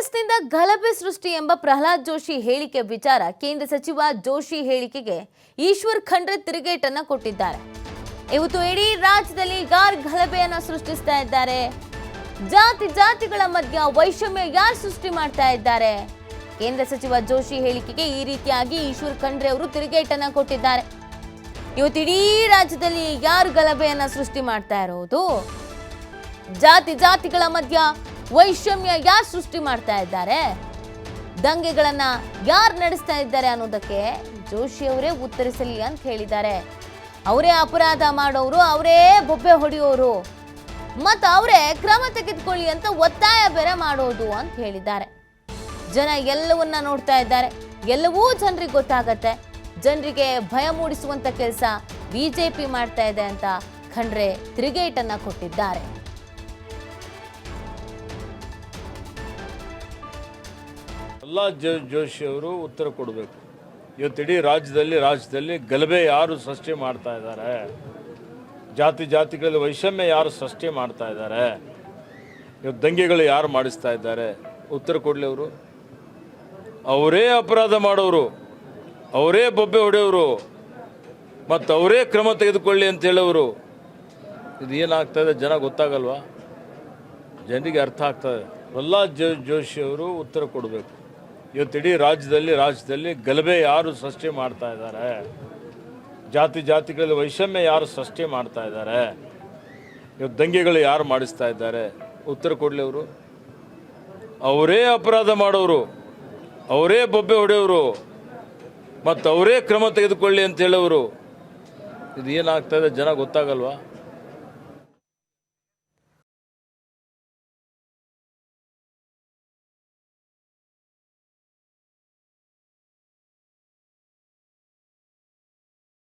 ಕಾಂಗ್ರೆಸ್ನಿಂದ ಗಲಭೆ ಸೃಷ್ಟಿ ಎಂಬ ಪ್ರಹ್ಲಾದ್ ಜೋಶಿ ಹೇಳಿಕೆ ವಿಚಾರ ಕೇಂದ್ರ ಸಚಿವ ಜೋಶಿ ಹೇಳಿಕೆಗೆ ಈಶ್ವರ್ ಖಂಡ್ರೆ ತಿರುಗೇಟನ್ನ ಕೊಟ್ಟಿದ್ದಾರೆ. ಇವತ್ತು ಇಡೀ ರಾಜ್ಯದಲ್ಲಿ ಯಾರು ಗಲಭೆಯನ್ನ ಸೃಷ್ಟಿಸ್ತಾ ಇದ್ದಾರೆ? ಜಾತಿ ಜಾತಿಗಳ ಮಧ್ಯ ವೈಷಮ್ಯ ಯಾರು ಸೃಷ್ಟಿ ಮಾಡ್ತಾ ಇದ್ದಾರೆ? ಕೇಂದ್ರ ಸಚಿವ ಜೋಶಿ ಹೇಳಿಕೆಗೆ ಈ ರೀತಿಯಾಗಿ ಈಶ್ವರ್ ಖಂಡ್ರೆ ಅವರು ತಿರುಗೇಟನ್ನ ಕೊಟ್ಟಿದ್ದಾರೆ. ಇವತ್ತು ಇಡೀ ರಾಜ್ಯದಲ್ಲಿ ಯಾರು ಗಲಭೆಯನ್ನ ಸೃಷ್ಟಿ ಮಾಡ್ತಾ ಇರೋದು? ಜಾತಿ ಜಾತಿಗಳ ಮಧ್ಯ ವೈಷಮ್ಯ ಯಾರು ಸೃಷ್ಟಿ ಮಾಡ್ತಾ ಇದ್ದಾರೆ? ದಂಗೆಗಳನ್ನ ಯಾರು ನಡೆಸ್ತಾ ಇದ್ದಾರೆ ಅನ್ನೋದಕ್ಕೆ ಜೋಶಿ ಅವರೇ ಉತ್ತರಿಸಲಿ ಅಂತ ಹೇಳಿದ್ದಾರೆ. ಅವರೇ ಅಪರಾಧ ಮಾಡೋರು, ಅವರೇ ಬೊಬ್ಬೆ ಹೊಡೆಯೋರು, ಮತ್ತು ಅವರೇ ಕ್ರಮ ತೆಗೆದುಕೊಳ್ಳಿ ಅಂತ ಒತ್ತಾಯ ಬೇರೆ ಮಾಡೋದು ಅಂತ ಹೇಳಿದ್ದಾರೆ. ಜನ ಎಲ್ಲವನ್ನ ನೋಡ್ತಾ ಇದ್ದಾರೆ. ಎಲ್ಲವೂ ಜನರಿಗೆ ಗೊತ್ತಾಗತ್ತೆ. ಜನರಿಗೆ ಭಯ ಮೂಡಿಸುವಂತ ಕೆಲಸ ಬಿಜೆಪಿ ಮಾಡ್ತಾ ಇದೆ ಅಂತ ಖಂಡ್ರೆ ತಿರುಗೇಟನ್ನ ಕೊಟ್ಟಿದ್ದಾರೆ. ಪ್ರಹ್ಲಾದ್ ಜೋ ಜೋಶಿ ಅವರು ಉತ್ತರ ಕೊಡಬೇಕು. ಇವತ್ತಿಡೀ ರಾಜ್ಯದಲ್ಲಿ ರಾಜ್ಯದಲ್ಲಿ ಗಲಭೆ ಯಾರು ಸೃಷ್ಟಿ ಮಾಡ್ತಾ ಇದ್ದಾರೆ? ಜಾತಿ ಜಾತಿಗಳಲ್ಲಿ ವೈಷಮ್ಯ ಯಾರು ಸೃಷ್ಟಿ ಮಾಡ್ತಾ ಇದ್ದಾರೆ? ಇವತ್ತು ದಂಗೆಗಳು ಯಾರು ಮಾಡಿಸ್ತಾ ಇದ್ದಾರೆ? ಉತ್ತರ ಕೊಡಲಿ ಅವರು. ಅವರೇ ಅಪರಾಧ ಮಾಡೋರು. ಅವರೇ ಬೊಬ್ಬೆ ಹೊಡೆಯವರು ಮತ್ತು ಅವರೇ ಕ್ರಮ ತೆಗೆದುಕೊಳ್ಳಿ ಅಂತ ಹೇಳೋರು. ಇದು ಏನಾಗ್ತದೆ ಜನ ಗೊತ್ತಾಗಲ್ವಾ? ಜನರಿಗೆ ಅರ್ಥ ಆಗ್ತದೆ ಪ್ರಹ್ಲಾದ್ ಜೋಶಿ ಅವರು ಉತ್ತರ ಕೊಡಬೇಕು. ಇವತ್ತು ಇಡೀ ರಾಜ್ಯದಲ್ಲಿ ರಾಜ್ಯದಲ್ಲಿ ಗಲಭೆ ಯಾರು ಸೃಷ್ಟಿ ಮಾಡ್ತಾ ಇದ್ದಾರೆ? ಜಾತಿ ಜಾತಿಗಳಲ್ಲಿ ವೈಷಮ್ಯ ಯಾರು ಸೃಷ್ಟಿ ಮಾಡ್ತಾ ಇದ್ದಾರೆ? ಇವತ್ತು ದಂಗೆಗಳು ಯಾರು ಮಾಡಿಸ್ತಾ ಇದ್ದಾರೆ? ಉತ್ತರ ಕೊಡಲಿ ಅವರು. ಅವರೇ ಅಪರಾಧ ಮಾಡೋರು. ಅವರೇ ಬೊಬ್ಬೆ ಹೊಡೆಯವರು ಮತ್ತು ಅವರೇ ಕ್ರಮ ತೆಗೆದುಕೊಳ್ಳಿ ಅಂತ ಹೇಳೋರು. ಇದು ಏನಾಗ್ತಾಯಿದೆ ಜನ ಗೊತ್ತಾಗಲ್ವಾ?